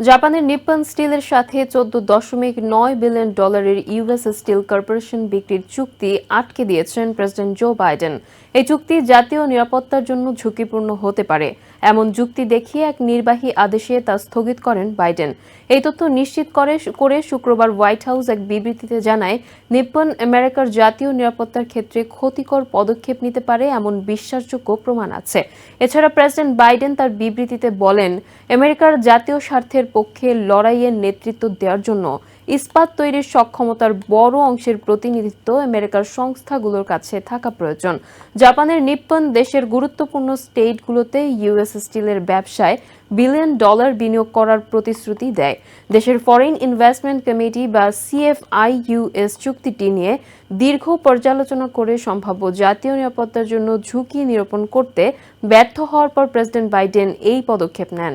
জাপানের নিপ্পন স্টিলের সাথে চোদ্দ দশমিক নয় বিলিয়ন ডলারের ইউএস স্টিল কর্পোরেশন বিক্রির চুক্তি আটকে দিয়েছেন প্রেসিডেন্ট জো বাইডেন। এই চুক্তি জাতীয় নিরাপত্তার জন্য ঝুঁকিপূর্ণ হতে পারে। এমন যুক্তি দেখিয়ে এক নির্বাহী আদেশে তা স্থগিত করেন বাইডেন। এই তথ্য নিশ্চিত করে করে শুক্রবার হোয়াইট হাউস এক বিবৃতিতে জানায়, নিপ্পন আমেরিকার জাতীয় নিরাপত্তার ক্ষেত্রে ক্ষতিকর পদক্ষেপ নিতে পারে এমন বিশ্বাসযোগ্য প্রমাণ আছে। এছাড়া প্রেসিডেন্ট বাইডেন তার বিবৃতিতে বলেন, আমেরিকার জাতীয় স্বার্থের পক্ষে লড়াইয়ের নেতৃত্ব দেওয়ার জন্য ইস্পাত তৈরির সক্ষমতার বড় অংশের প্রতিনিধিত্ব আমেরিকার সংস্থাগুলোর কাছে থাকা প্রয়োজন। জাপানের নিপ্পন দেশের গুরুত্বপূর্ণ স্টেটগুলোতে ইউএস স্টিলের ব্যবসায় বিলিয়ন ডলার বিনিয়োগ করার প্রতিশ্রুতি দেয়। দেশের ফরেন ইনভেস্টমেন্ট কমিটি বা সিএফআইইউএস চুক্তিটি নিয়ে দীর্ঘ পর্যালোচনা করে সম্ভাব্য জাতীয় নিরাপত্তার জন্য ঝুঁকি নিরূপণ করতে ব্যর্থ হওয়ার পর প্রেসিডেন্ট বাইডেন এই পদক্ষেপ নেন।